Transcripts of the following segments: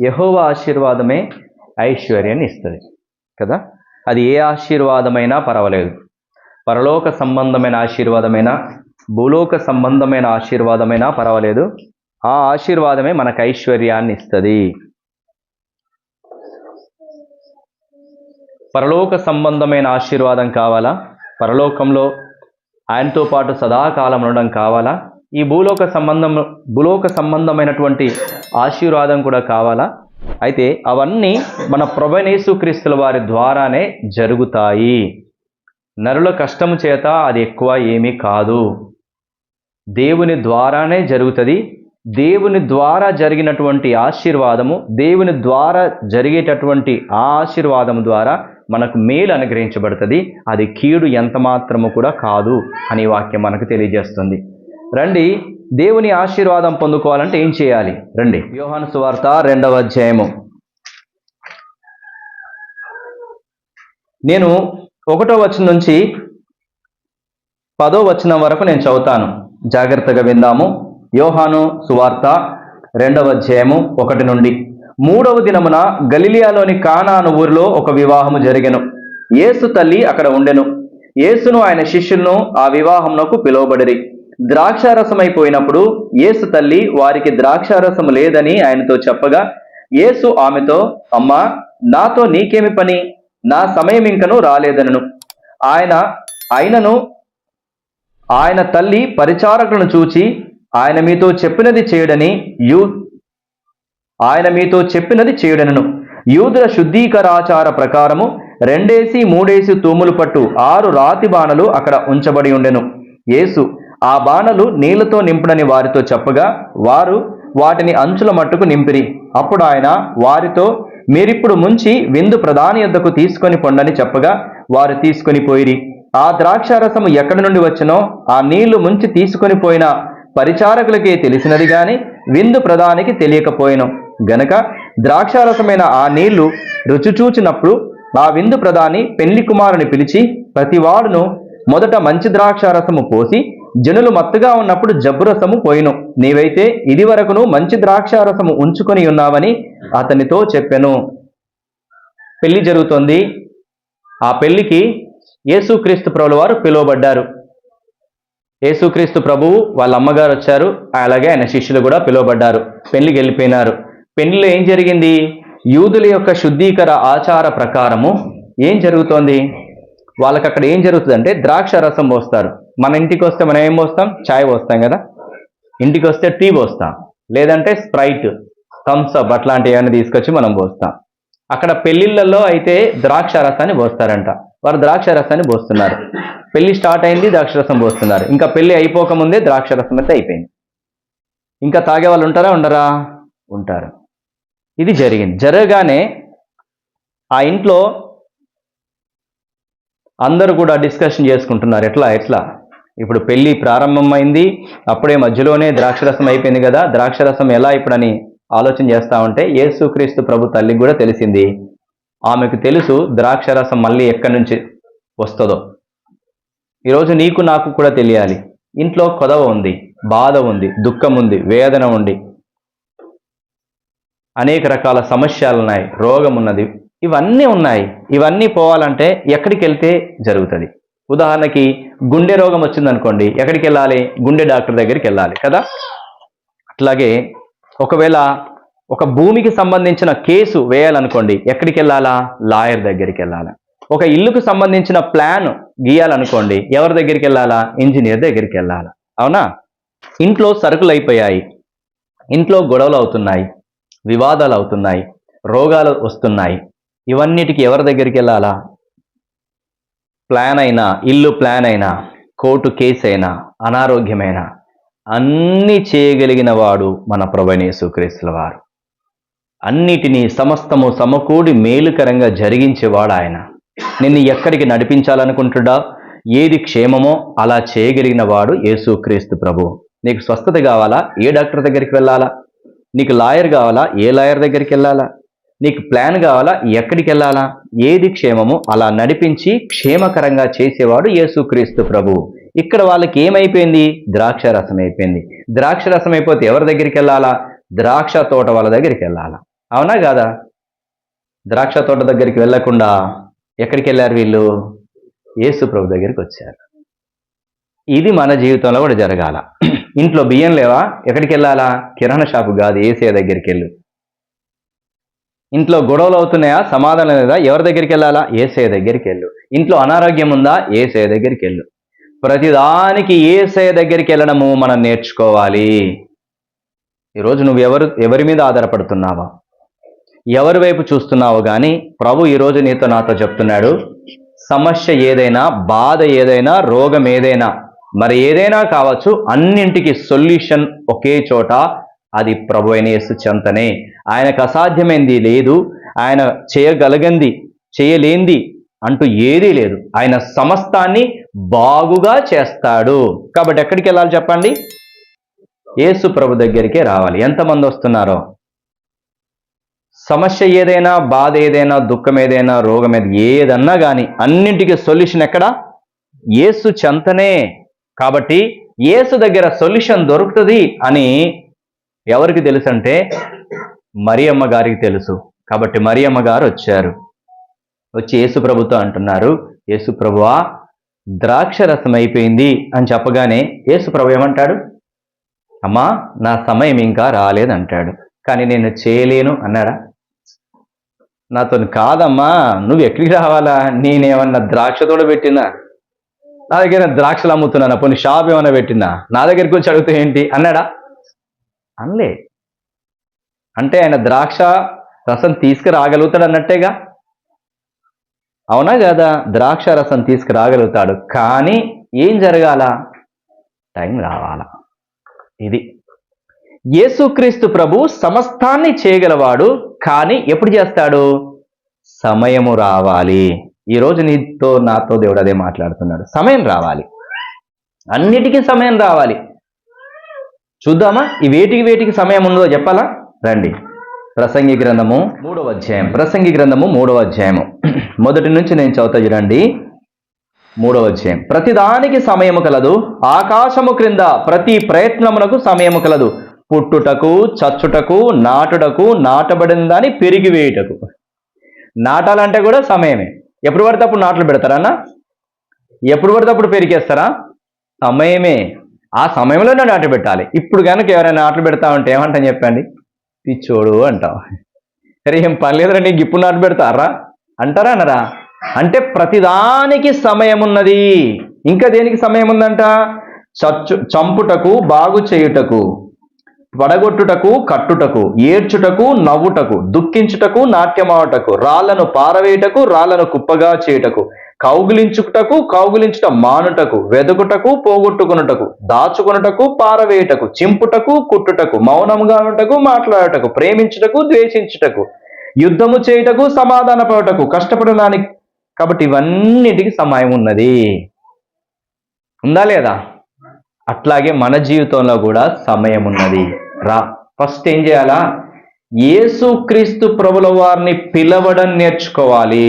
యహోవ ఆశీర్వాదమే ఐశ్వర్యాన్ని ఇస్తుంది కదా? అది ఏ ఆశీర్వాదమైనా పర్వాలేదు. పరలోక సంబంధమైన ఆశీర్వాదమైనా భూలోక సంబంధమైన ఆశీర్వాదమైనా పర్వాలేదు. ఆ ఆశీర్వాదమే మనకు ఐశ్వర్యాన్ని ఇస్తుంది. పరలోక సంబంధమైన ఆశీర్వాదం కావాలా? పరలోకంలో ఆయనతో పాటు సదాకాలం ఉండడం కావాలా? ఈ భూలోక సంబంధం భూలోక సంబంధమైనటువంటి ఆశీర్వాదం కూడా కావాలా? అయితే అవన్నీ మన ప్రభనేసు క్రీస్తుల వారి ద్వారానే జరుగుతాయి. నరుల కష్టము చేత అది ఎక్కువ ఏమీ కాదు. దేవుని ద్వారానే జరుగుతుంది. దేవుని ద్వారా జరిగినటువంటి ఆశీర్వాదము దేవుని ద్వారా జరిగేటటువంటి ఆ ఆశీర్వాదము ద్వారా మనకు మేలు అనుగ్రహించబడుతుంది. అది కీడు ఎంత మాత్రము కూడా కాదు అనే వాక్యం మనకు తెలియజేస్తుంది. రండి దేవుని ఆశీర్వాదం పొందుకోవాలంటే ఏం చేయాలి? రండి. వ్యూహాను సువార్త రెండవ అధ్యాయము. నేను ఒకటో వచనం నుంచి పదో వచనం వరకు నేను చదువుతాను. జాగ్రత్తగా విందాము. యోహాను సువార్త రెండవ అధ్యాయము ఒకటి నుండి. మూడవ దినమున గలిలియాలోని కానాను ఊరిలో ఒక వివాహము జరిగెను. యేసు తల్లి అక్కడ ఉండెను. యేసును ఆయన శిష్యులను ఆ వివాహమునకు పిలువబడిరి. ద్రాక్షారసమైపోయినప్పుడు యేసు తల్లి వారికి ద్రాక్షారసము లేదని ఆయనతో చెప్పగా యేసు ఆమెతో అమ్మా నాతో నీకేమి పని? నా సమయం ఇంకను రాలేదనను. ఆయన ఆయనను ఆయన తల్లి పరిచారకులను చూచి ఆయన మీతో చెప్పినది చేయడని యూ ఆయన మీతో చెప్పినది చేయుడనను. యూదుల శుద్ధీకరాచార ప్రకారము రెండేసి మూడేసి తూములు పట్టు ఆరు రాతి బాణలు అక్కడ ఉంచబడి ఉండెను. యేసు ఆ బాణలు నీళ్ళతో నింపుడని వారితో చెప్పగా వారు వాటిని అంచుల మట్టుకు నింపిరి. అప్పుడు ఆయన వారితో మీరిప్పుడు ముంచి విందు ప్రధాని యొద్దకు తీసుకొని పొండని చెప్పగా వారు తీసుకొని పోయిరి. ఆ ద్రాక్షారసము ఎక్కడి నుండి వచ్చినో ఆ నీళ్ళు ముంచి తీసుకొని పోయిన పరిచారకులకే తెలిసినది గాని విందు ప్రధానికి తెలియకపోయిను. గనక ద్రాక్షారసమైన ఆ నీళ్ళు రుచి చూచినప్పుడు ఆ విందు ప్రధాని పెళ్ళి కుమారుని పిలిచి ప్రతివాడును మొదట మంచి ద్రాక్షారసము పోసి జనులు మత్తుగా ఉన్నప్పుడు జబ్బురసము పోయిను. నీవైతే ఇది వరకును మంచి ద్రాక్షారసము ఉంచుకొని ఉన్నావని అతనితో చెప్పెను. పెళ్ళి జరుగుతోంది. ఆ పెళ్ళికి యేసుక్రీస్తు ప్రభుల వారు పిలువబడ్డారు. యేసుక్రీస్తు ప్రభువు వాళ్ళ అమ్మగారు వచ్చారు. అలాగే ఆయన శిష్యులు కూడా పిలువబడ్డారు. పెళ్ళికి వెళ్ళిపోయినారు. పెళ్ళిలో ఏం జరిగింది? యూదుల యొక్క శుద్ధీకర ఆచార ప్రకారము ఏం జరుగుతోంది? వాళ్ళకి అక్కడ ఏం జరుగుతుందంటే ద్రాక్ష రసం పోస్తారు. మన ఇంటికి వస్తే మనం ఏం పోస్తాం? చాయ్ పోస్తాం కదా? ఇంటికి వస్తే టీ పోస్తాం. లేదంటే స్ప్రైట్ థమ్స్ అప్ అట్లాంటివి ఏమైనా తీసుకొచ్చి మనం పోస్తాం. అక్కడ పెళ్ళిళ్ళల్లో అయితే ద్రాక్ష రసాన్ని పోస్తారంట. వారు ద్రాక్ష రసాన్ని పోస్తున్నారు. పెళ్ళి స్టార్ట్ అయింది ద్రాక్ష రసం పోస్తున్నారు. ఇంకా పెళ్ళి అయిపోకముందే ద్రాక్ష రసం అయితే అయిపోయింది. ఇంకా తాగే వాళ్ళు ఉంటారా ఉండరా? ఉంటారు. ఇది జరిగింది. జరగగానే ఆ ఇంట్లో అందరూ కూడా డిస్కషన్ చేసుకుంటున్నారు. ఎట్లా? ఎట్లా? ఇప్పుడు పెళ్ళి ప్రారంభమైంది. అప్పుడే మధ్యలోనే ద్రాక్షరసం అయిపోయింది కదా. ద్రాక్షరసం ఎలా ఇప్పుడని ఆలోచన చేస్తా ఉంటే యేసుక్రీస్తు ప్రభు తల్లికి కూడా తెలిసింది. ఆమెకు తెలుసు ద్రాక్షరసం మళ్ళీ ఎక్కడి నుంచి వస్తుందో. ఈరోజు నీకు నాకు కూడా తెలియాలి. ఇంట్లో కొదవ ఉంది బాధ ఉంది దుఃఖం ఉంది వేదన ఉంది. అనేక రకాల సమస్యలు ఉన్నాయి రోగం ఉన్నది. ఇవన్నీ ఉన్నాయి. ఇవన్నీ పోవాలంటే ఎక్కడికి వెళ్తే జరుగుతుంది. ఉదాహరణకి గుండె రోగం వచ్చిందనుకోండి ఎక్కడికి వెళ్ళాలి గుండె డాక్టర్ దగ్గరికి వెళ్ళాలి కదా? అట్లాగే ఒకవేళ ఒక భూమికి సంబంధించిన కేసు వేయాలనుకోండి ఎక్కడికి వెళ్ళాలా లాయర్ దగ్గరికి వెళ్ళాలా ఒక ఇల్లుకు సంబంధించిన ప్లాన్ గీయాలనుకోండి ఎవరి దగ్గరికి వెళ్ళాలా ఇంజనీర్ దగ్గరికి వెళ్ళాలా అవునా? ఇంట్లో సరుకులు అయిపోయాయి. ఇంట్లో గొడవలు అవుతున్నాయి. వివాదాలు అవుతున్నాయి. రోగాలు వస్తున్నాయి. ఇవన్నిటికి ఎవరి దగ్గరికి వెళ్ళాలా? ప్లాన్ అయినా ఇల్లు ప్లాన్ అయినా కోర్టు కేసు అయినా అనారోగ్యమైనా అన్నీ చేయగలిగిన వాడు మన ప్రభనేసుక్రీస్తుల వారు. అన్నిటినీ సమస్తము సమకూడి మేలుకరంగా జరిగించేవాడు ఆయన. నిన్ను ఎక్కడికి నడిపించాలనుకుంటుడా? ఏది క్షేమమో అలా చేయగలిగిన వాడు యేసుక్రీస్తు ప్రభు. నీకు స్వస్థత కావాలా? ఏ డాక్టర్ దగ్గరికి వెళ్ళాలా? నీకు లాయర్ కావాలా? ఏ లాయర్ దగ్గరికి వెళ్ళాలా? నీకు ప్లాన్ కావాలా? ఎక్కడికి వెళ్ళాలా? ఏది క్షేమము? అలా నడిపించి క్షేమకరంగా చేసేవాడు యేసుక్రీస్తు ప్రభు. ఇక్కడ వాళ్ళకి ఏమైపోయింది? ద్రాక్ష రసం అయిపోయింది. ద్రాక్ష రసం అయిపోతే ఎవరి దగ్గరికి వెళ్ళాలా? ద్రాక్ష తోట వాళ్ళ దగ్గరికి వెళ్ళాలా? అవునా కాదా? ద్రాక్ష తోట దగ్గరికి వెళ్ళకుండా ఎక్కడికి వెళ్ళారు వీళ్ళు? యేసు ప్రభు దగ్గరికి వచ్చారు. ఇది మన జీవితంలో కూడా జరగాల. ఇంట్లో బియ్యం లేవా? ఎక్కడికి వెళ్ళాలా? కిరాణా షాపు కాదు ఏసే దగ్గరికి వెళ్ళు. ఇంట్లో గొడవలు అవుతున్నాయా? సమాధానం లేదా? ఎవరి దగ్గరికి వెళ్ళాలా? ఏసే దగ్గరికి వెళ్ళు. ఇంట్లో అనారోగ్యం ఉందా? ఏసే దగ్గరికి వెళ్ళు. ప్రతిదానికి ఏసే దగ్గరికి వెళ్ళడము మనం నేర్చుకోవాలి. ఈరోజు నువ్వు ఎవరు ఎవరి మీద ఆధారపడుతున్నావా? ఎవరి వైపు చూస్తున్నావు కానీ ప్రభు ఈరోజు నీతో నాతో చెప్తున్నాడు సమస్య ఏదైనా బాధ ఏదైనా రోగం ఏదైనా మరి ఏదైనా కావచ్చు అన్నింటికి సొల్యూషన్ ఒకే చోట అది ప్రభు అయిన యేసు చెంతనే. ఆయనకు అసాధ్యమైంది లేదు. ఆయన చేయగలిగింది చేయలేంది అంటూ ఏదీ లేదు. ఆయన సమస్తాన్ని బాగుగా చేస్తాడు. కాబట్టి ఎక్కడికి వెళ్ళాలి చెప్పండి? యేసు ప్రభు దగ్గరికే రావాలి. ఎంతమంది వస్తున్నారో? సమస్య ఏదైనా బాధ ఏదైనా దుఃఖం ఏదైనా రోగం ఏది ఏదన్నా కానీ అన్నింటికి సొల్యూషన్ ఎక్కడ? యేసు చెంతనే. కాబట్టి యేసు దగ్గర సొల్యూషన్ దొరుకుతుంది అని ఎవరికి తెలుసు అంటే మరియమ్మ గారికి తెలుసు. కాబట్టి మరియమ్మ గారు వచ్చారు. వచ్చి యేసు ప్రభుతో అంటున్నారు యేసు ప్రభువా ద్రాక్ష రసం అయిపోయింది అని చెప్పగానే యేసు ప్రభు ఏమంటాడు? అమ్మా నా సమయం ఇంకా రాలేదంటాడు. కానీ నేను చేయలేను అన్నాడా? నాతో కాదమ్మా నువ్వు ఎక్కడికి రావాలా? నేనేమన్నా ద్రాక్ష తోడ పెట్టినా? నా దగ్గర ద్రాక్షలు అమ్ముతున్నాను? పోనీ షాప్ ఏమైనా పెట్టినా? నా దగ్గరికి వచ్చి అడిగితే ఏంటి? అన్నాడా? అనలే. అంటే ఆయన ద్రాక్ష రసం తీసుకురాగలుగుతాడు అన్నట్టేగా? అవునా కదా? ద్రాక్ష రసం తీసుకురాగలుగుతాడు. కానీ ఏం జరగాల? టైం రావాలా. ఇది. యేసుక్రీస్తు ప్రభు సమస్తాన్ని చేయగలవాడు కానీ ఎప్పుడు చేస్తాడు? సమయము రావాలి. ఈరోజు నీతో నాతో దేవుడు అదే మాట్లాడుతున్నాడు. సమయం రావాలి. అన్నిటికీ సమయం రావాలి. చూద్దామా? ఈ వేటికి వేటికి సమయం ఉందో చెప్పాలా? రండి. ప్రసంగి గ్రంథము మూడవ అధ్యాయం. ప్రసంగి గ్రంథము మూడవ అధ్యాయము. మొదటి నుంచి నేను చదువుతా చూడండి. మూడవ అధ్యాయం. ప్రతిదానికి సమయము కలదు. ఆకాశము క్రింద ప్రతి ప్రయత్నమునకు సమయము కలదు. పుట్టుటకు చచ్చుటకు నాటుటకు నాటబడిన దాని పెరిగి వేయుటకు. నాటాలంటే కూడా సమయమే. ఎప్పుడు పడితే అప్పుడు నాట్లు అన్న ఎప్పుడు పడితే అప్పుడు పెరిగేస్తారా? సమయమే. ఆ సమయంలోనే ఆటలు పెట్టాలి. ఇప్పుడు కనుక ఎవరైనా ఆటలు పెడతా ఉంటే ఏమంటాం చెప్పండి? పిచ్చోడు అంటాం. సరే ఏం పని లేదురా నీకు ఇప్పుడు ఆటలు పెడతారా? అంటారా అనరా? అంటే ప్రతిదానికి సమయం ఉన్నది ఇంకా దేనికి సమయం ఉందంట చచ్చు చంపుటకు బాగు చేయుటకు. పడగొట్టుటకు కట్టుటకు ఏడ్చుటకు నవ్వుటకు దుఃఖించుటకు నాట్యమావటకు రాళ్ళను పారవేయుటకు రాళ్ళను కుప్పగా చేయుటకు కౌగిలించుటకు కౌగులించుట మానుటకు వెదుకుటకు పోగొట్టుకునుటకు దాచుకొనుటకు పారవేయుటకు చింపుటకు కుట్టుటకు మౌనముగా ఉంటకు మాట్లాడుటకు ప్రేమించుటకు ద్వేషించుటకు యుద్ధము చేయుటకు సమాధాన పడటకు కష్టపడడానికి కాబట్టి ఇవన్నిటికి సమయం ఉన్నది. ఉందా లేదా? అట్లాగే మన జీవితంలో కూడా సమయం ఉన్నది రా. ఫస్ట్ ఏం చేయాలా? యేసుక్రీస్తు ప్రభుల వారిని పిలవడం నేర్చుకోవాలి.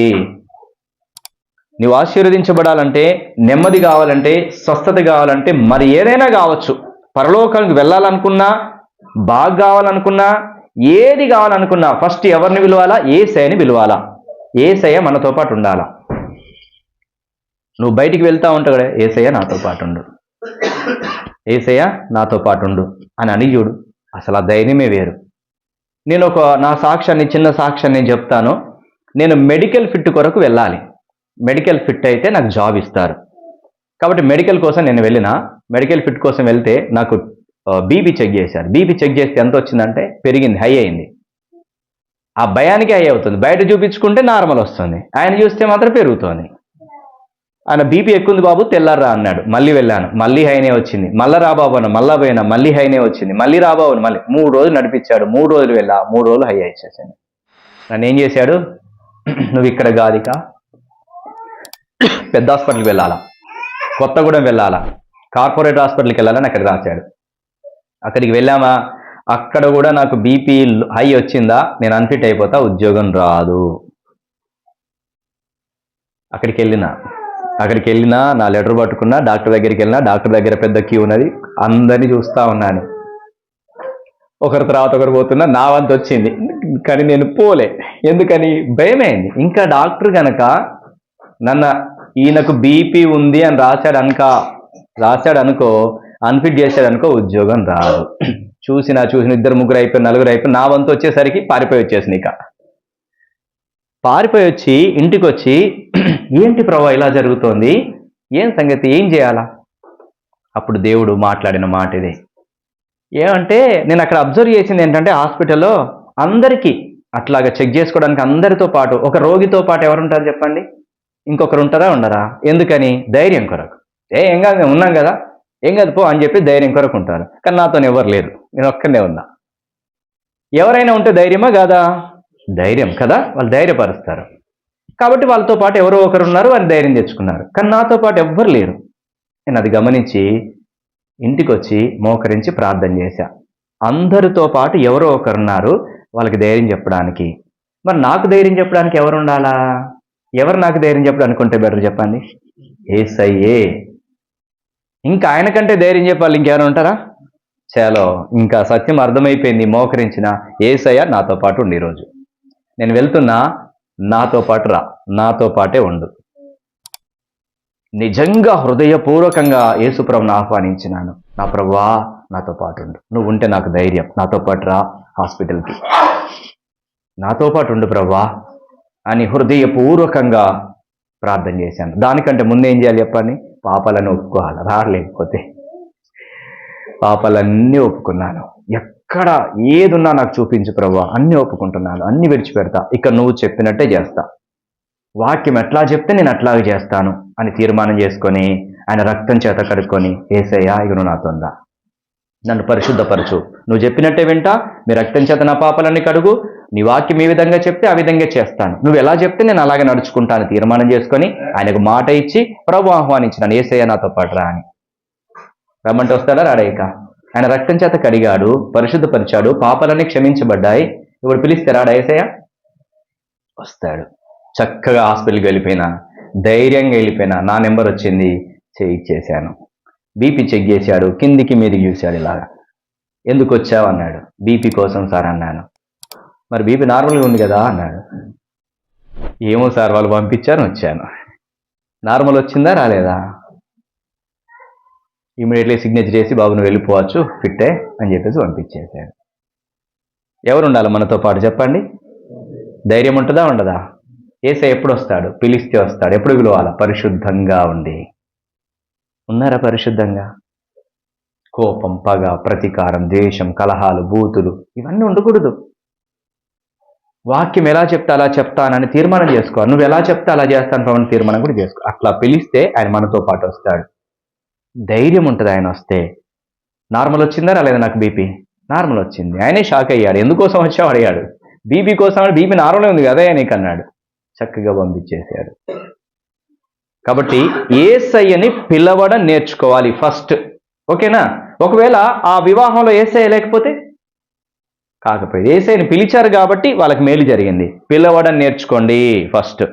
నువ్వు ఆశీర్వదించబడాలంటే నెమ్మది కావాలంటే స్వస్థత కావాలంటే మరి ఏదైనా కావచ్చు. పరలోకానికి వెళ్ళాలనుకున్నా బాగా కావాలనుకున్నా ఏది కావాలనుకున్నా ఫస్ట్ ఎవరిని పిలవాలా? ఏసైని పిలవాలా? ఏసయ్య మనతో పాటు ఉండాలా? నువ్వు బయటికి వెళ్తా ఉంటావు కదా ఏసయ్య నాతో పాటు ఉండు. ఏసయ్య నాతో పాటు ఉండు అని అని చూడు. అసలు ఆ ధైర్యమే వేరు. నేను ఒక నా సాక్ష్యాన్ని చిన్న సాక్ష్యాన్ని నేను చెప్తాను. నేను మెడికల్ ఫిట్ కొరకు వెళ్ళాలి. మెడికల్ ఫిట్ అయితే నాకు జాబ్ ఇస్తారు. కాబట్టి మెడికల్ కోసం నేను వెళ్ళిన. మెడికల్ ఫిట్ కోసం వెళ్తే నాకు బీపీ చెక్ చేశారు. బీపీ చెక్ చేస్తే ఎంత వచ్చిందంటే పెరిగింది హై అయింది. ఆ భయానికి హై అవుతుంది. బయట చూపించుకుంటే నార్మల్ వస్తుంది. ఆయన చూస్తే మాత్రం పెరుగుతోంది. ఆయన బీపీ ఎక్కుంది బాబు తెల్లారా అన్నాడు. మళ్ళీ వెళ్ళాను. మళ్ళీ హైనే వచ్చింది. మళ్ళీ రాబాబు అన్న మళ్ళా పోయినా మళ్ళీ హైనే వచ్చింది. మళ్ళీ రాబాబు అని మళ్ళీ మూడు రోజులు నడిపించాడు. మూడు రోజులు వెళ్ళా మూడు రోజులు హై ఇచ్చేసాను నన్ను ఏం చేశాడు? నువ్వు ఇక్కడ కాదిక పెద్ద హాస్పిటల్కి వెళ్ళాలా? కొత్తగూడెం వెళ్ళాలా? కార్పొరేట్ హాస్పిటల్కి వెళ్ళాలని అక్కడ రాశాడు అక్కడికి వెళ్ళామా? అక్కడ కూడా నాకు బీపీ హై వచ్చిందా? నేను అన్ఫిట్ అయిపోతా ఉద్యోగం రాదు. అక్కడికి వెళ్ళినా. అక్కడికి వెళ్ళినా నా లెటర్ పట్టుకున్నా డాక్టర్ దగ్గరికి వెళ్ళినా డాక్టర్ దగ్గర పెద్ద క్యూ ఉన్నది. అందరినీ చూస్తా ఉన్నాను. ఒకరి తర్వాత ఒకరు పోతున్నా నా వంతు వచ్చింది. కానీ నేను పోలే. ఎందుకని? భయమైంది. ఇంకా డాక్టర్ కనుక నన్ను ఈయనకు బీపీ ఉంది అని రాశాడు అనుక రాశాడు అనుకో అన్ఫిట్ చేశాడు అనుకో ఉద్యోగం రాదు. చూసిన చూసిన ఇద్దరు ముగ్గురు అయిపోయి నలుగురు అయిపోయి నా వంతు వచ్చేసరికి పారిపోయి వచ్చేసింది ఇక. పారిపోయి వచ్చి ఇంటికి వచ్చి ఏంటి ప్రభా ఇలా జరుగుతోంది? ఏం సంగతి? ఏం చేయాలా? అప్పుడు దేవుడు మాట్లాడిన మాట ఇది. ఏమంటే నేను అక్కడ అబ్జర్వ్ చేసింది ఏంటంటే హాస్పిటల్లో అందరికీ అట్లాగా చెక్ చేసుకోవడానికి అందరితో పాటు ఒక రోగితో పాటు ఎవరు ఉంటారు చెప్పండి? ఇంకొకరు ఉంటారా ఉండరా? ఎందుకని? ధైర్యం కొరకు. ఏ ఏం కాదు మేము ఉన్నాం కదా. ఏం కాదు పో అని చెప్పి ధైర్యం కొరకు ఉంటారు. కానీ నాతో ఎవరు లేరు. నేను ఒక్కనే ఉన్నా. ఎవరైనా ఉంటే ధైర్యమా కాదా? ధైర్యం కదా? వాళ్ళు ధైర్యపరుస్తారు. కాబట్టి వాళ్ళతో పాటు ఎవరో ఒకరు ఉన్నారు అని ధైర్యం తెచ్చుకున్నారు. కానీ నాతో పాటు ఎవ్వరు లేరు. నేను అది గమనించి ఇంటికి వచ్చి మోకరించి ప్రార్థన చేశా. అందరితో పాటు ఎవరో ఒకరున్నారు వాళ్ళకి ధైర్యం చెప్పడానికి. మరి నాకు ధైర్యం చెప్పడానికి ఎవరు ఉండాలా? ఎవరు నాకు ధైర్యం చెప్పడానికి ఉంటే బెటర్ చెప్పండి. ఏసయ్యే. ఇంకా ఆయన కంటే ధైర్యం చెప్పాలి ఇంకెవరు ఉంటారా? చాలో ఇంకా సత్యం అర్థమైపోయింది మోకరించిన ఏసయ్య నాతో పాటు ఉండి ఈరోజు నేను వెళ్తున్నా నాతో పాటు రా. నాతో పాటే ఉండు. నిజంగా హృదయపూర్వకంగా యేసుప్రభుని ఆహ్వానించినాను. నా ప్రభువా నాతో పాటు ఉండు. నువ్వు ఉంటే నాకు ధైర్యం. నాతో పాటు రా హాస్పిటల్కి. నాతో పాటు ఉండు ప్రభా అని హృదయపూర్వకంగా ప్రార్థన చేశాను. దానికంటే ముందేం చేయాలి చెప్పండి? పాపాలను ఒప్పుకోవాలి? రాలేకపోతే. పాపాలన్నీ ఒప్పుకున్నాను. ఎక్కడ ఏదున్నా నాకు చూపించు ప్రభా. అన్ని ఒప్పుకుంటున్నాను. అన్ని విడిచిపెడతా. ఇక నువ్వు చెప్పినట్టే చేస్తా. వాక్యం ఎట్లా చెప్తే నేను అట్లాగే చేస్తాను అని తీర్మానం చేసుకొని ఆయన రక్తం చేత కడుక్కొని ఏసయ్యా ఇక నువ్వు నాతో ఉందా నన్ను పరిశుద్ధపరచు. నువ్వు చెప్పినట్టే వింటా. మీ రక్తం చేత నా పాపలన్నీ కడుగు. నీ వాక్యం ఏ విధంగా చెప్తే ఆ విధంగా చేస్తాను. నువ్వు ఎలా చెప్తే నేను అలాగే నడుచుకుంటాను తీర్మానం చేసుకొని ఆయనకు మాట ఇచ్చి ప్రభు ఆహ్వానించినాను ఏసయ్య నాతో పాటు రా అని రమ్మంటే వస్తాడా రాడేక ఆయన రక్తం చేత కడిగాడు పరిశుద్ధపరిచాడు పాపాలన్నీ క్షమించబడ్డాయి. ఇప్పుడు పిలిస్తే రాడా ఏసయ్య? వస్తాడు. చక్కగా హాస్పిటల్కి వెళ్ళిపోయినా ధైర్యంగా వెళ్ళిపోయినా నా నెంబర్ వచ్చింది చేయి ఇచ్చేసాను బీపీ చెక్ చేశాడు కిందికి మీదికి చూశాడు ఇలాగా. ఎందుకు వచ్చావు? అన్నాడు. బీపీ కోసం సార్ అన్నాను. మరి బీపీ నార్మల్గా ఉంది కదా? అన్నాడు. ఏమో సార్ వాళ్ళు పంపించారు వచ్చాను. నార్మల్ వచ్చిందా? రాలేదా? ఇమీడియట్లీ సిగ్నేచర్ చేసి బాబు నువ్వు వెళ్ళిపోవచ్చు ఫిట్టే అని చెప్పేసి పంపించేశాడు. ఎవరు ఉండాలి మనతో పాటు చెప్పండి? ధైర్యం ఉంటుందా ఉండదా? ఏసే ఎప్పుడు వస్తాడు పిలిస్తే వస్తాడు. ఎప్పుడు పిలవాలా పరిశుద్ధంగా ఉండి. ఉన్నారా పరిశుద్ధంగా? కోపం పగ ప్రతీకారం ద్వేషం కలహాలు బూతులు ఇవన్నీ ఉండకూడదు. వాక్యం ఎలా చెప్తా అలా చెప్తానని తీర్మానం చేసుకో. నువ్వు ఎలా చెప్తా అలా చేస్తాను తీర్మానం కూడా చేసుకో. అట్లా పిలిస్తే ఆయన మనతో పాటు వస్తాడు. ధైర్యం ఉంటుంది ఆయన వస్తే. నార్మల్ వచ్చిందా రాలేదా నాకు బీపీ? నార్మల్ వచ్చింది. ఆయనే షాక్ అయ్యాడు. ఎందుకోసం వచ్చావు? అడిగాడు. బీపీ కోసం బీపీ నార్మల్ ఉంది కదా నీకు అన్నాడు. చక్కగా పంపించేశాడు కాబట్టి ఏసయ్యని పిలవడం నేర్చుకోవాలి ఫస్ట్. ఓకేనా? ఒకవేళ ఆ వివాహంలో ఏసయ్య లేకపోతే? కాకపోతే ఏసైని పిలిచారు కాబట్టి వాళ్ళకి మేలు జరిగింది. పిలవడం నేర్చుకోండి ఫస్ట్.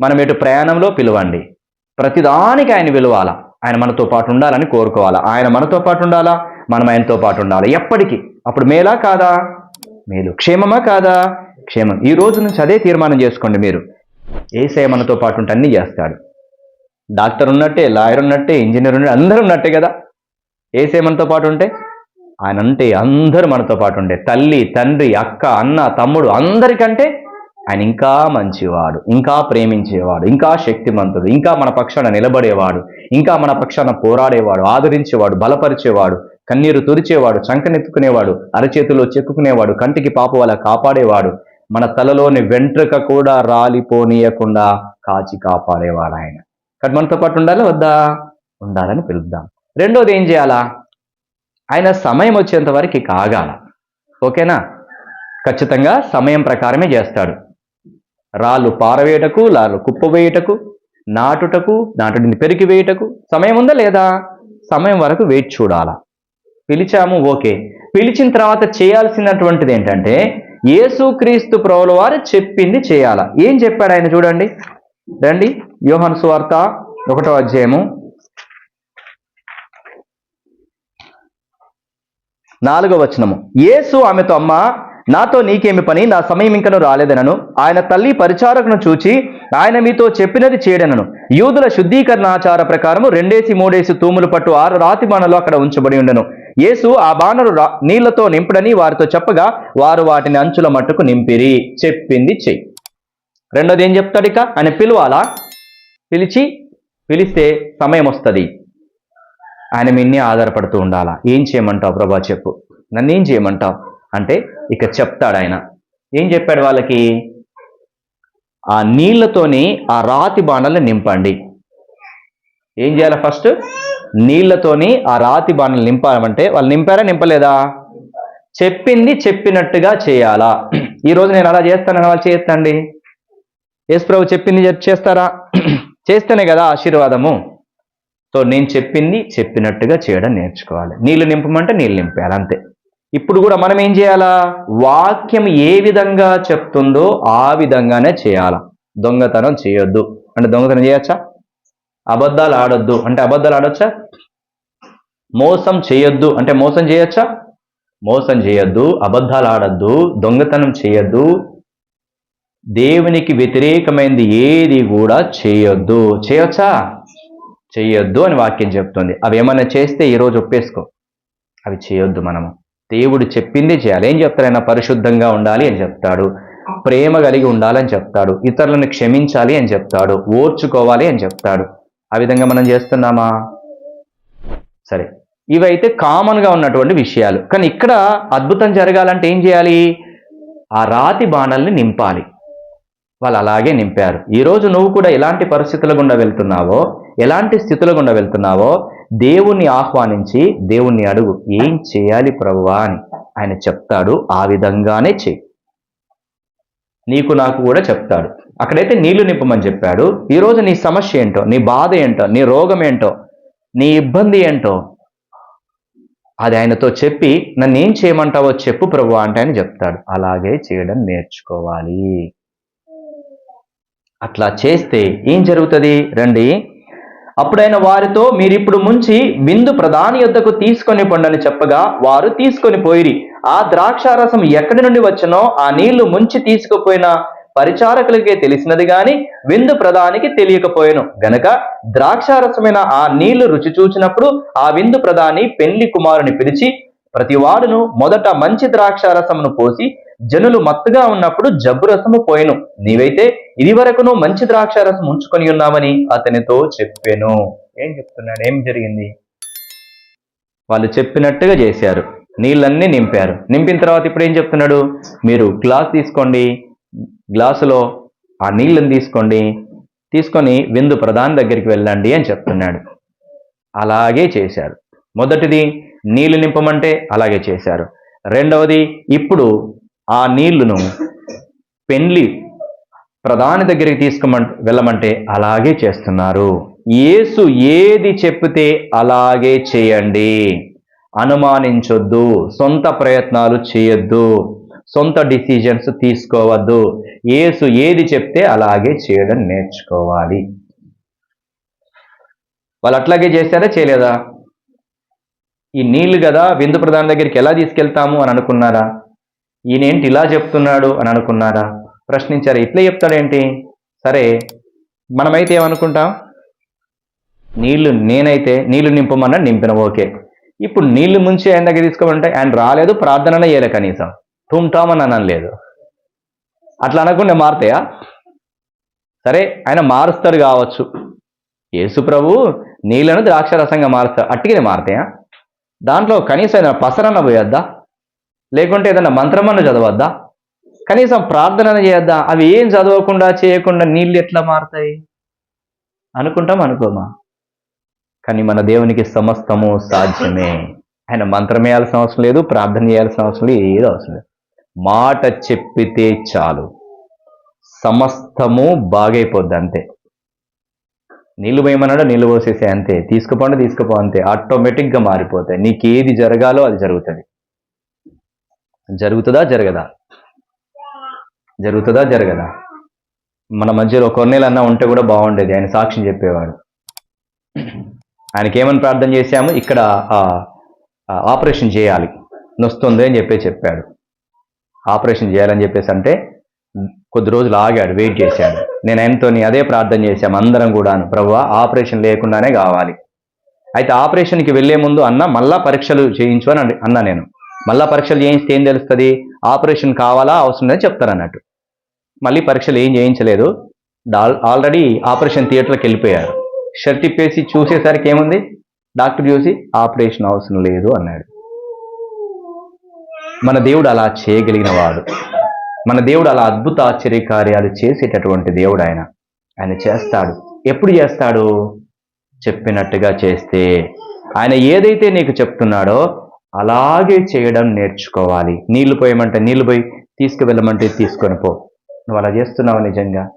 మనం ఎటు ప్రయాణంలో పిలవండి. ప్రతిదానికి ఆయన విలువాలా ఆయన మనతో పాటు ఉండాలని కోరుకోవాలా? ఆయన మనతో పాటు ఉండాలా? మనం ఆయనతో పాటు ఉండాలి? ఎప్పటికీ. అప్పుడు మేలా కాదా? మేలు. క్షేమమా కాదా? క్షేమం. ఈ రోజు నుంచి అదే తీర్మానం చేసుకోండి మీరు. ఏసఐ మనతో పాటు ఉంటే అన్నీ చేస్తాడు. డాక్టర్ ఉన్నట్టే లాయర్ ఉన్నట్టే ఇంజనీర్ ఉన్నట్టే అందరూ ఉన్నట్టే కదా? ఏసఐ మనతో పాటు ఉంటే? ఆయన అంటే అందరూ మనతో పాటు ఉండే. తల్లి తండ్రి అక్క అన్న తమ్ముడు అందరికంటే ఆయన ఇంకా మంచివాడు ఇంకా ప్రేమించేవాడు ఇంకా శక్తిమంతుడు ఇంకా మన పక్షాన నిలబడేవాడు ఇంకా మన పక్షాన పోరాడేవాడు ఆదరించేవాడు బలపరిచేవాడు కన్నీరు తురిచేవాడు చంకనెత్తుకునేవాడు అరచేతిలో చెక్కుకునేవాడు కంటికి పాప వల్ల కాపాడేవాడు మన తలలోని వెంట్రుక కూడా రాలిపోనీయకుండా కాచి కాపాడేవాడు ఆయన. కానీ మనతో పాటు ఉండాలి? వద్దా? ఉండాలని పిలుద్దాం. రెండోది ఏం చేయాలా? ఆయన సమయం వచ్చేంత వరకు కాగాల. ఓకేనా? ఖచ్చితంగా సమయం ప్రకారమే చేస్తాడు. రాళ్ళు పారవేయటకు రాళ్ళు కుప్పవేయుటకు నాటుటకు నాటుడిని పెరిగి వేయుటకు సమయం ఉందా లేదా? సమయం వరకు వేచి చూడాలా. పిలిచాము ఓకే. పిలిచిన తర్వాత చేయాల్సినటువంటిది ఏంటంటే యేసుక్రీస్తు ప్రభుల వారు చెప్పింది చేయాలా. ఏం చెప్పాడు ఆయన చూడండి. రండి యోహన్ సువార్త ఒకటో అధ్యాయము. నాలుగో వచనము. యేసు ఆమెతో అమ్మ నాతో నీకేమి పని? నా సమయం ఇంకను రాలేదనను. ఆయన తల్లి పరిచారకును చూచి ఆయన మీతో చెప్పినది చేయడనను యూదుల శుద్ధీకరణ ఆచార ప్రకారము రెండేసి మూడేసి తూములు పట్టు ఆరు రాతి బాణలు అక్కడ ఉంచబడి ఉండను. యేసు ఆ బాణలు నీళ్ళతో నింపుడని వారితో చెప్పగా వారు వాటిని అంచుల మట్టుకు నింపిరి. చెప్పింది చెయ్యి రెండోది ఏం చెప్తాడు ఇక ఆయన పిలవాలా? పిలిచి పిలిస్తే సమయం వస్తుంది. ఆయన మీన్నే ఆధారపడుతూ ఉండాలా? ఏం చేయమంటావు ప్రభా చెప్పు. నన్ను ఏం చేయమంటావు? అంటే ఇక చెప్తాడు ఆయన ఏం చెప్పాడు వాళ్ళకి? ఆ నీళ్ళతోని ఆ రాతి బాణల్ని నింపండి. ఏం చేయాలి ఫస్ట్? నీళ్ళతోని ఆ రాతి బాణలు నింపాలంటే వాళ్ళు నింపారా నింపలేదా? చెప్పింది చెప్పినట్టుగా చేయాలా. ఈరోజు నేను అలా చేస్తానని వాళ్ళు చేస్తండి. యేసు ప్రభు చెప్పింది చేస్తారా? చేస్తేనే కదా ఆశీర్వాదము. సో నేను చెప్పింది చెప్పినట్టుగా చేయడం నేర్చుకోవాలి. నీళ్ళు నింపమంటే నీళ్ళు నింపాలి అంతే. ఇప్పుడు కూడా మనం ఏం చేయాలా? వాక్యం ఏ విధంగా చెప్తుందో ఆ విధంగానే చేయాలా. దొంగతనం చేయొద్దు. అంటే దొంగతనం చేయొచ్చా? అబద్ధాలు ఆడొద్దు. అంటే అబద్ధాలు ఆడొచ్చా? మోసం చేయొద్దు. అంటే మోసం చేయొచ్చా? మోసం చేయొద్దు. అబద్ధాలు ఆడొద్దు. దొంగతనం చేయొద్దు. దేవునికి వ్యతిరేకమైనది ఏది కూడా చేయొద్దు. చేయొచ్చా? చేయొద్దు అని వాక్యం చెప్తుంది. అవి ఏమైనా చేస్తే ఈరోజు ఒప్పేసుకో. అవి చేయొద్దు మనము. దేవుడు చెప్పింది చేయాలి. ఏం చెప్తాడు ఆయన పరిశుద్ధంగా ఉండాలి అని చెప్తాడు. ప్రేమ కలిగి ఉండాలని చెప్తాడు. ఇతరులను క్షమించాలి అని చెప్తాడు. ఓర్చుకోవాలి అని చెప్తాడు. ఆ విధంగా మనం చేస్తున్నామా? సరే. ఇవైతే కామన్గా ఉన్నటువంటి విషయాలు. కానీ ఇక్కడ అద్భుతం జరగాలంటే ఏం చేయాలి? ఆ రాతి బాణల్ని నింపాలి. వాళ్ళు అలాగే నింపారు. ఈరోజు నువ్వు కూడా ఎలాంటి పరిస్థితుల గుండా వెళ్తున్నావో ఎలాంటి స్థితుల గుండా వెళ్తున్నావో దేవుణ్ణి ఆహ్వానించి దేవుణ్ణి అడుగు ఏం చేయాలి ప్రభువా అని ఆయన చెప్తాడు ఆ విధంగానే చెయ్యి నీకు నాకు కూడా చెప్తాడు. అక్కడైతే నీళ్ళు నింపమని చెప్పాడు. ఈరోజు నీ సమస్య ఏంటో నీ బాధ ఏంటో నీ రోగం ఏంటో నీ ఇబ్బంది ఏంటో అది ఆయనతో చెప్పి నన్ను ఏం చేయమంటావో చెప్పు ప్రభు అంటే ఆయన చెప్తాడు. అలాగే చేయడం నేర్చుకోవాలి. అట్లా చేస్తే ఏం జరుగుతుంది? రండి. అప్పుడైన వారితో మీరిప్పుడు ముంచి బిందు ప్రధాని యొద్దకు తీసుకొని పొండని చెప్పగా వారు తీసుకొని పోయిరి. ఆ ద్రాక్షారసం ఎక్కడి నుండి వచ్చినో ఆ నీళ్ళు ముంచి తీసుకుపోయిన పరిచారకులకే తెలిసినది గాని విందు ప్రధానికి తెలియకపోయాను. గనక ద్రాక్షారసమైన ఆ నీళ్ళు రుచి చూచినప్పుడు ఆ విందు ప్రధాని పెళ్ళి కుమారుని పిలిచి ప్రతివాడును మొదట మంచి ద్రాక్షారసమును పోసి జనులు మత్తుగా ఉన్నప్పుడు జబ్బు రసము పోయెను. నీవైతే ఇది వరకును మంచి ద్రాక్షారసం ఉంచుకొని ఉన్నామని అతనితో చెప్పాను. ఏం చెప్తున్నాడు? ఏం జరిగింది? వాళ్ళు చెప్పినట్టుగా చేశారు. నీళ్ళన్నీ నింపారు. నింపిన తర్వాత ఇప్పుడు ఏం చెప్తున్నాడు? మీరు గ్లాస్ తీసుకోండి. గ్లాసులో ఆ నీళ్ళని తీసుకోండి. తీసుకొని విందు ప్రధాని దగ్గరికి వెళ్ళండి అని చెప్తున్నాడు. అలాగే చేశారు. మొదటిది నీళ్ళు నింపమంటే అలాగే చేశారు. రెండవది ఇప్పుడు ఆ నీళ్ళను పెండ్లి ప్రధాని దగ్గరికి తీసుకోమం వెళ్ళమంటే అలాగే చేస్తున్నారు. యేసు ఏది చెప్తే అలాగే చేయండి. అనుమానించొద్దు. సొంత ప్రయత్నాలు చేయొద్దు. సొంత డిసిజన్స్ తీసుకోవద్దు. యేసు ఏది చెప్తే అలాగే చేయడం నేర్చుకోవాలి. వాళ్ళు అట్లాగే చేశారా చేయలేదా? ఈ నీళ్ళు కదా విందు ప్రధాని దగ్గరికి ఎలా తీసుకెళ్తాము అని అనుకున్నారా? ఈయనేంటి ఇలా చెప్తున్నాడు అని అనుకున్నారా? ప్రశ్నించారు. ఇట్లా చెప్తాడేంటి? సరే మనమైతే ఏమనుకుంటాం? నీళ్ళు నేనైతే నీళ్ళు నింపమన్నా నింపిన ఓకే. ఇప్పుడు నీళ్ళు ముంచి ఆయన దగ్గర తీసుకోమంటే ఆయన రాలేదు ప్రార్థన చేయలే కనీసం. తుంటామని అనలేదు అట్లా అనకుండా మారుతాయా? సరే ఆయన మారుస్తాడు కావచ్చు. యేసు ప్రభు నీళ్ళను ద్రాక్షరసంగా మారుస్తాడు అట్టిగానే మారుతాయా? దాంట్లో కనీసం ఏదైనా పసరన్న పోయొద్దా? లేకుంటే ఏదైనా మంత్రమన్న చదవద్దా? కనీసం ప్రార్థన చేయొద్దా? అవి ఏం చదవకుండా చేయకుండా నీళ్ళు ఎట్లా మారుతాయి? అనుకుంటాం అనుకోమా? కానీ మన దేవునికి సమస్తము సాధ్యమే. ఆయన మంత్రం వేయాల్సిన అవసరం లేదు ప్రార్థన చేయాల్సిన అవసరం లేదు ఏదో అవసరం లేదు. మాట చెప్పితే చాలు. సమస్తము బాగైపోద్ది అంతే. నీళ్ళు పోయమన్నాడు నీళ్ళు పోసేసే అంతే. తీసుకుపోండి తీసుకుపో అంతే. ఆటోమేటిక్గా మారిపోతాయి. ఏది జరగాలో అది జరుగుతుంది. జరుగుతుందా జరగదా? జరుగుతుందా జరగదా? మన మధ్యలో కొన్నేళ్ళన్నా ఉంటే కూడా బాగుండేది. ఆయన సాక్ష్యం చెప్పేవాడు. ఆయనకి ఏమని ప్రార్థన చేశాము? ఇక్కడ ఆపరేషన్ చేయాలి. నొస్తుంది అని చెప్పి చెప్పాడు. ఆపరేషన్ చేయాలని చెప్పేసి అంటే కొద్ది రోజులు ఆగాడు వెయిట్ చేశాడు. నేను ఆయనతోని అదే ప్రార్థన చేశాం అందరం కూడాను. ప్రభు ఆపరేషన్ లేకుండానే కావాలి. అయితే ఆపరేషన్కి వెళ్ళే ముందు అన్న మళ్ళా పరీక్షలు చేయించు అని అన్నా నేను. మళ్ళా పరీక్షలు చేయిస్తే ఏం తెలుస్తుంది? ఆపరేషన్ కావాలా అవసరం లేదని చెప్తారు అన్నట్టు. మళ్ళీ పరీక్షలు ఏం చేయించలేదు. ఆల్రెడీ ఆపరేషన్ థియేటర్కి వెళ్ళిపోయారు. షర్ట్ ఇప్పేసి చూసేసరికి ఏముంది? డాక్టర్ చూసి ఆపరేషన్ అవసరం లేదు అన్నాడు. మన దేవుడు అలా చేయగలిగిన వాడు. మన దేవుడు అలా అద్భుత ఆశ్చర్య కార్యాలు చేసేటటువంటి దేవుడు ఆయన. ఆయన చేస్తాడు. ఎప్పుడు చేస్తాడు? చెప్పినట్టుగా చేస్తే. ఆయన ఏదైతే నీకు చెప్తున్నాడో అలాగే చేయడం నేర్చుకోవాలి. నీళ్ళు పోయమంటే నీళ్ళు పోయి తీసుకువెళ్ళమంటే తీసుకొని పో. నువ్వు అలా చేస్తున్నావా నిజంగా?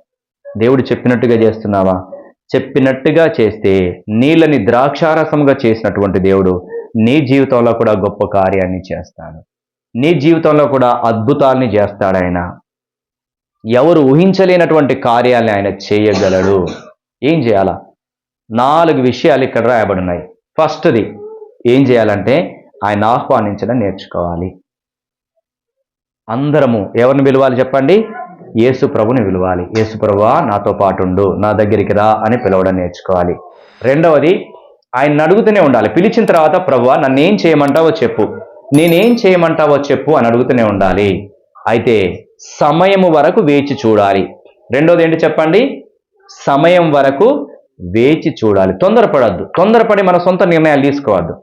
దేవుడు చెప్పినట్టుగా చేస్తున్నావా? చెప్పినట్టుగా చేస్తే నీళ్ళని ద్రాక్షారసంగా చేసినటువంటి దేవుడు నీ జీవితంలో కూడా గొప్ప కార్యాన్ని చేస్తాడు. నీ జీవితంలో కూడా అద్భుతాల్ని చేస్తాడు ఆయన ఎవరు ఊహించలేనటువంటి కార్యాలని ఆయన చేయగలడు. ఏం చేయాలా? నాలుగు విషయాలు ఇక్కడ రాయబడున్నాయి. ఫస్ట్ది ఏం చేయాలంటే ఆయన ఆహ్వానించడం నేర్చుకోవాలి. అందరము ఎవరిని పిలవాలి చెప్పండి? యేసు ప్రభుని పిలవాలి. యేసు ప్రభువా నాతో పాటు ఉండు నా దగ్గరికి రా అని పిలవడం నేర్చుకోవాలి. రెండవది ఆయన అడుగుతూనే ఉండాలి. పిలిచిన తర్వాత ప్రభువా నన్ను ఏం చేయమంటావో చెప్పు. నేనేం చేయమంటావో చెప్పు అని అడుగుతూనే ఉండాలి. అయితే సమయము వరకు వేచి చూడాలి. రెండోది ఏంటి చెప్పండి? సమయం వరకు వేచి చూడాలి. తొందరపడద్దు. తొందరపడి మన సొంత నిర్ణయాలు తీసుకోవద్దు.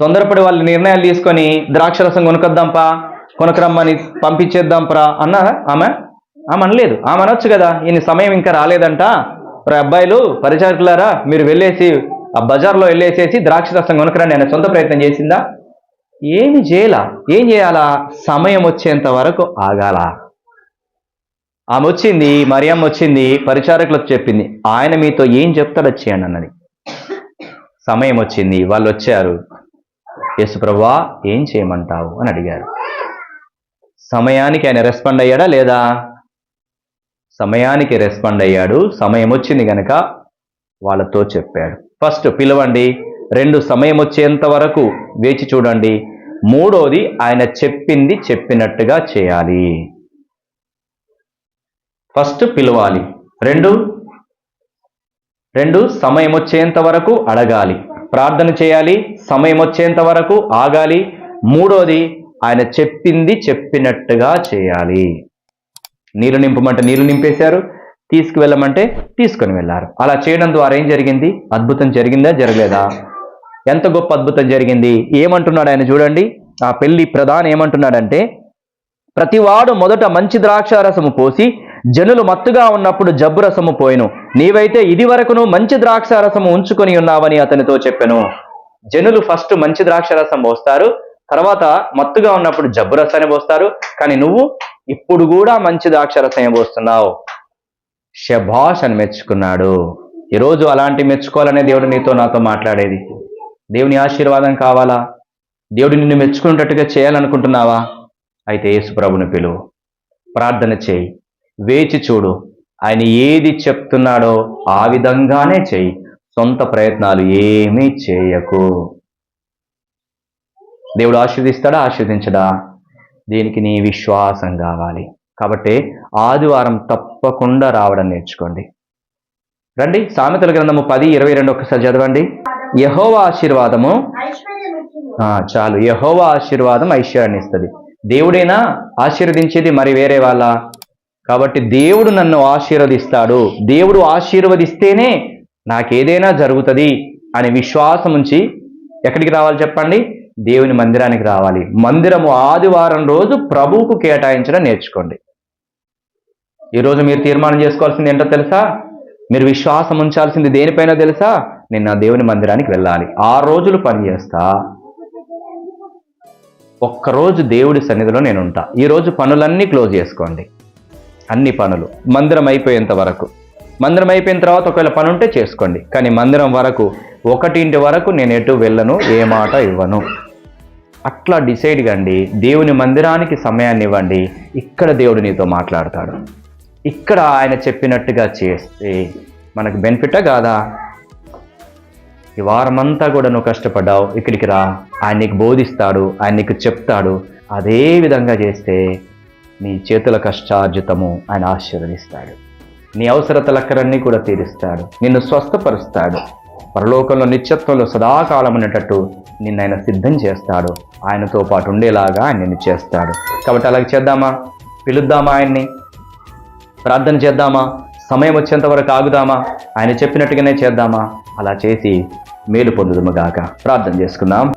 తొందరపడి వాళ్ళు నిర్ణయాలు తీసుకొని ద్రాక్షరసం కొనుకొద్దాంపా కొనుకరమ్మని పంపించేద్దాంపరా అన్నారా? ఆమె? ఆమె అనలేదు. ఆమె అనొచ్చు కదా. ఈయన సమయం ఇంకా రాలేదంట. అబ్బాయిలు పరిచారకులారా మీరు వెళ్ళేసి ఆ బజార్లో వెళ్ళేసేసి ద్రాక్ష రసం కొనుకరండి ఆయన సొంత ప్రయత్నం చేసిందా? ఏమి చేయాలా? ఏం చేయాలా? సమయం వచ్చేంత వరకు ఆగాల. ఆమె వచ్చింది మరియమ్మ వచ్చింది పరిచారకులకు చెప్పింది ఆయన మీతో ఏం చెప్తాడో వచ్చేయండి అన్నది. సమయం వచ్చింది వాళ్ళు వచ్చారు. యేసుప్రభా ఏం చేయమంటావు? అని అడిగారు. సమయానికి ఆయన రెస్పాండ్ అయ్యాడా లేదా? సమయానికి రెస్పాండ్ అయ్యాడు సమయం వచ్చింది కనుక వాళ్ళతో చెప్పాడు. ఫస్ట్ పిలవండి. రెండు సమయం వచ్చేంత వరకు వేచి చూడండి. మూడోది ఆయన చెప్పింది చెప్పినట్టుగా చేయాలి. ఫస్ట్ పిలవాలి. రెండు. రెండు సమయం వచ్చేంత వరకు అడగాలి. ప్రార్థన చేయాలి. సమయం వచ్చేంత వరకు ఆగాలి. మూడోది ఆయన చెప్పింది చెప్పినట్టుగా చేయాలి. నీరు నింపమంటే నీరు నింపేశారు. తీసుకువెళ్ళమంటే తీసుకొని వెళ్ళారు. అలా చేయడం ద్వారా ఏం జరిగింది? అద్భుతం జరిగిందా? జరగలేదా? ఎంత గొప్ప అద్భుతం జరిగింది? ఏమంటున్నాడు ఆయన చూడండి. ఆ పెళ్ళి ప్రధాని ఏమంటున్నాడంటే ప్రతివాడు మొదట మంచి ద్రాక్షారసము పోసి జనులు మత్తుగా ఉన్నప్పుడు జబ్బు రసము పోయిను. నీవైతే ఇది వరకును మంచి ద్రాక్షారసము ఉంచుకొని ఉన్నావని అతనితో చెప్పాను. జనులు ఫస్ట్ మంచి ద్రాక్షారసం పోస్తారు తర్వాత మత్తుగా ఉన్నప్పుడు జబ్బు రసాన్ని పోస్తారు. కానీ నువ్వు ఇప్పుడు కూడా మంచి ద్రాక్షారసం పోస్తున్నావు. శభాష్ అని మెచ్చుకున్నాడు. ఈరోజు అలాంటి మెచ్చుకోవాలనే దేవుడు నీతో నాతో మాట్లాడేది. దేవుని ఆశీర్వాదం కావాలా? దేవుడు నిన్ను మెచ్చుకునేటట్టుగా చేయాలనుకుంటున్నావా? అయితే యేసు ప్రభుని పిలువు. ప్రార్థన చేయి. వేచి చూడు. ఆయన ఏది చెప్తున్నాడో ఆ విధంగానే చేయి. సొంత ప్రయత్నాలు ఏమీ చేయకు. దేవుడు ఆశీర్దిస్తాడా? ఆశీర్దించడా? దీనికి నీ విశ్వాసం కావాలి. కాబట్టి ఆదివారం తప్పకుండా రావడం నేర్చుకోండి. రండి సామెతల గ్రంథము పది ఇరవై రెండు ఒకసారి చదవండి. యహోవా ఆశీర్వాదము. చాలు. యహోవా ఆశీర్వాదం ఐశ్వర్యాన్ని ఇస్తుంది. దేవుడేనా ఆశీర్వదించేది మరి వేరే వాళ్ళ? కాబట్టి దేవుడు నన్ను ఆశీర్వదిస్తాడు. దేవుడు ఆశీర్వదిస్తేనే నాకేదైనా జరుగుతుంది అనే విశ్వాసం ఉంచి ఎక్కడికి రావాలి చెప్పండి? దేవుని మందిరానికి రావాలి. మందిరము ఆదివారం రోజు ప్రభువుకు కేటాయించడం నేర్చుకోండి. ఈరోజు మీరు తీర్మానం చేసుకోవాల్సింది ఏంటో తెలుసా? మీరు విశ్వాసం ఉంచాల్సింది దేనిపైన తెలుసా? నేను నా దేవుని మందిరానికి వెళ్ళాలి. ఆ రోజులు పని చేస్తా ఒక్కరోజు దేవుడి సన్నిధిలో నేను ఉంటా ఈరోజు పనులన్నీ క్లోజ్ చేసుకోండి. అన్ని పనులు. మందిరం అయిపోయేంత వరకు. మందిరం అయిపోయిన తర్వాత ఒకవేళ పని ఉంటే చేసుకోండి. కానీ మందిరం వరకు ఒకటింటి వరకు నేను ఎటు వెళ్ళను ఏ మాట ఇవ్వను. అట్లా డిసైడ్ కండి. దేవుని మందిరానికి సమయాన్ని ఇవ్వండి. ఇక్కడ దేవుడు నీతో మాట్లాడతాడు. ఇక్కడ ఆయన చెప్పినట్టుగా చేస్తే మనకు బెనిఫిటా కాదా? ఈ వారమంతా కూడా నువ్వు కష్టపడ్డావు ఇక్కడికి రా. ఆయన నీకు బోధిస్తాడు ఆయన నీకు చెప్తాడు. అదే విధంగా చేస్తే నీ చేతుల కష్టార్జితము ఆయన ఆశీర్వదిస్తాడు. నీ అవసరతలక్కరన్నీ కూడా తీరుస్తాడు. నిన్ను స్వస్థపరుస్తాడు. పరలోకంలో నిత్యత్వంలో సదాకాలం అనేటట్టు నిన్ను ఆయన సిద్ధం చేస్తాడు. ఆయనతో పాటు ఉండేలాగా ఆయన నిన్ను చేస్తాడు. కాబట్టి అలాగే చేద్దామా? పిలుద్దామా ఆయన్ని? ప్రార్థన చేద్దామా? సమయం వచ్చేంత వరకు ఆగుదామా? ఆయన చెప్పినట్టుగానే చేద్దామా? అలా చేసి మేలు పొందుదుమగాక ప్రార్థన చేసుకుందాం.